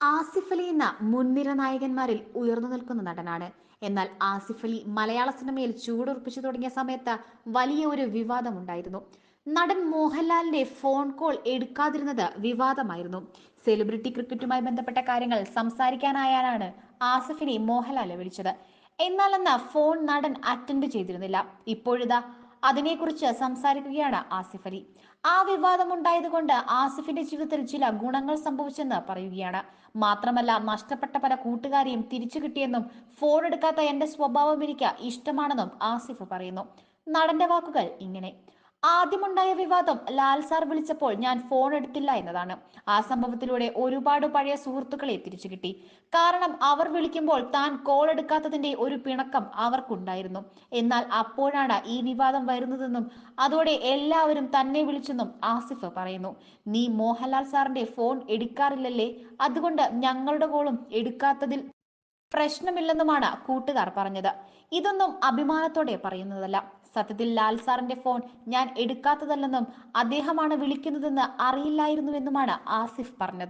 ആസിഫ് അലി എന്ന മുൻനിര നായകന്മാരിൽ ഉയർന്നു നിൽക്കുന്ന നടനാണ്. എന്നാൽ ആസിഫ് അലി മലയാള സിനിമയിൽ ചൂടുറപ്പിച്ചു തുടങ്ങിയ സമയത്ത് വലിയ ഒരു വിവാദമുണ്ടായിരുന്നു. നടൻ മോഹൻലാലിന്റെ ഫോൺ കോൾ എടുക്കാതിരുന്നത് വിവാദമായിരുന്നു. സെലിബ്രിറ്റി ക്രിക്കറ്റുമായി ബന്ധപ്പെട്ട കാര്യങ്ങൾ സംസാരിക്കാനായാണ് ആസിഫിനെ മോഹൻലാൽ വിളിച്ചത്. എന്നാൽ അന്ന് ഫോൺ നടൻ അറ്റൻഡ് ചെയ്തിരുന്നില്ല. ഇപ്പോഴിതാ അതിനെക്കുറിച്ച് സംസാരിക്കുകയാണ് ആസിഫ് അലി. ആ വിവാദം ഉണ്ടായതുകൊണ്ട് ആസിഫിന്റെ ജീവിതത്തിൽ ചില ഗുണങ്ങൾ സംഭവിച്ചെന്ന് പറയുകയാണ്. മാത്രമല്ല നഷ്ടപ്പെട്ട പല കൂട്ടുകാരെയും തിരിച്ചു കിട്ടിയെന്നും ഫോൺ എടുക്കാത്ത എന്റെ സ്വഭാവം എനിക്ക് ഇഷ്ടമാണെന്നും ആസിഫ് പറയുന്നു. നടന്റെ വാക്കുകൾ ഇങ്ങനെ. ആദ്യമുണ്ടായ വിവാദം ലാൽ സാർ വിളിച്ചപ്പോൾ ഞാൻ ഫോൺ എടുത്തില്ല എന്നതാണ്. ആ സംഭവത്തിലൂടെ ഒരുപാട് പഴയ സുഹൃത്തുക്കളെ തിരിച്ചു കിട്ടി. കാരണം അവർ വിളിക്കുമ്പോൾ താൻ കോൾ എടുക്കാത്തതിന്റെ ഒരു പിണക്കം അവർക്കുണ്ടായിരുന്നു. എന്നാൽ അപ്പോഴാണ് ഈ വിവാദം വരുന്നതെന്നും അതോടെ എല്ലാവരും തന്നെ വിളിച്ചെന്നും ആസിഫ് പറയുന്നു. നീ മോഹൻലാൽ സാറിന്റെ ഫോൺ എടുക്കാറില്ലല്ലേ? അതുകൊണ്ട് ഞങ്ങളുടെ കോളും എടുക്കാത്തതിൽ പ്രശ്നമില്ലെന്നുമാണ് കൂട്ടുകാർ പറഞ്ഞത്. ഇതൊന്നും അഭിമാനത്തോടെ പറയുന്നതല്ല. സത്യത്തിൽ ലാൽ സാറിന്റെ ഫോൺ ഞാൻ എടുക്കാത്തതല്ലെന്നും അദ്ദേഹമാണ് വിളിക്കുന്നതെന്ന് അറിയില്ലായിരുന്നുവെന്നുമാണ് ആസിഫ് പറഞ്ഞത്.